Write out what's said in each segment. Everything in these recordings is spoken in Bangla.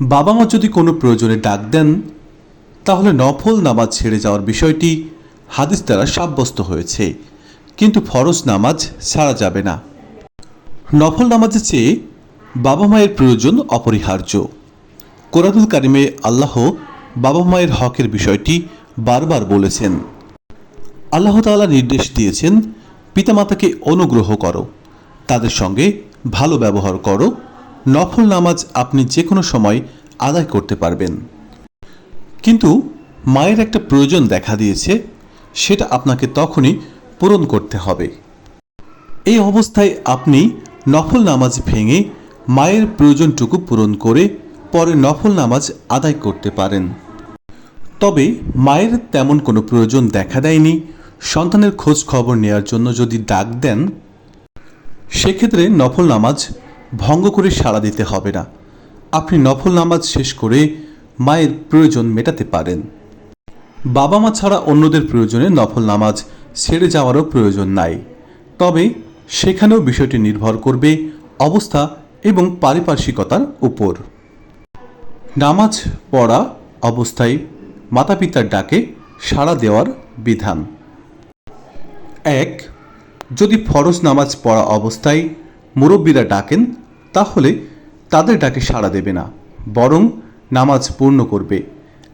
বাবা মা যদি কোনো প্রয়োজনে ডাক দেন, তাহলে নফল নামাজ ছেড়ে যাওয়ার বিষয়টি হাদিস দ্বারা সাব্যস্ত হয়েছে। কিন্তু ফরজ নামাজ ছাড়া যাবে না। নফল নামাজের চেয়ে বাবা মায়ের প্রয়োজন অপরিহার্য। কোরআনুল কারিমে আল্লাহ বাবা মায়ের হকের বিষয়টি বারবার বলেছেন। আল্লাহ তাআলা নির্দেশ দিয়েছেন, পিতামাতাকে অনুগ্রহ করো, তাদের সঙ্গে ভালো ব্যবহার করো নফল নামাজ আপনি যে কোনো সময় আদায় করতে পারবেন। কিন্তু মায়ের একটা প্রয়োজন দেখা দিয়েছে, সেটা আপনাকে তখনই পূরণ করতে হবে। এই অবস্থায় আপনি নফল নামাজ ভেঙে মায়ের প্রয়োজনটুকু পূরণ করে পরে নফল নামাজ আদায় করতে পারেন। তবে মায়ের তেমন কোনো প্রয়োজন দেখা দেয়নি। সন্তানের খোঁজ খবর নেওয়ার জন্য যদি ডাক দেন, সেক্ষেত্রে নফল নামাজ ভঙ্গ করে সাড়া দিতে হবে না। আপনি নফল নামাজ শেষ করে মায়ের প্রয়োজন মেটাতে পারেন। বাবা মা ছাড়া অন্যদের প্রয়োজনে নফল নামাজ ছেড়ে যাওয়ারও প্রয়োজন নাই। তবে সেখানেও বিষয়টি নির্ভর করবে অবস্থা এবং পারিপার্শ্বিকতার উপর। নামাজ পড়া অবস্থায় মাতা পিতার ডাকে সাড়া দেওয়ার বিধান। এক, যদি ফরজ নামাজ পড়া অবস্থায় মুরব্বীরা ডাকেন, তাহলে তাদের ডাকে সাড়া দেবে না, বরং নামাজ পূর্ণ করবে।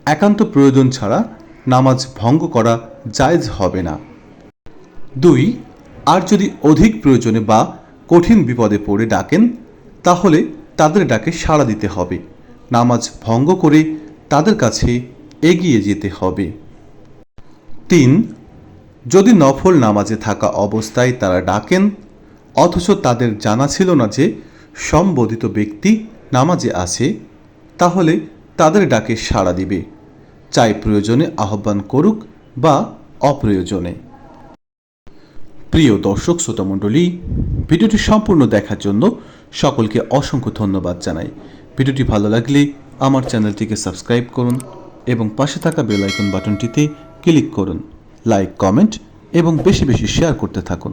একান্ত প্রয়োজন ছাড়া নামাজ ভঙ্গ করা জায়জ হবে না। দুই, আর যদি অধিক প্রয়োজনে বা কঠিন বিপদে পড়ে ডাকেন, তাহলে তাদের ডাকে সাড়া দিতে হবে। নামাজ ভঙ্গ করে তাদের কাছে এগিয়ে যেতে হবে। তিন, যদি নফল নামাজে থাকা অবস্থায় তারা ডাকেন অথচ তাদের জানা ছিল না যে সম্বোধিত ব্যক্তি নামাজে আছে, তাহলে তাদের ডাকে সাড়া দিবে। চাই প্রয়োজনে আহ্বান করুক বা অপ্রয়োজনে। প্রিয় দর্শক, শ্রোতামণ্ডলী, ভিডিওটি সম্পূর্ণ দেখার জন্য সকলকে অসংখ্য ধন্যবাদ জানাই। ভিডিওটি ভালো লাগলে আমার চ্যানেলটিকে সাবস্ক্রাইব করুন এবং পাশে থাকা বেল আইকন বাটনটিতে ক্লিক করুন। লাইক, কমেন্ট এবং বেশি বেশি শেয়ার করতে থাকুন।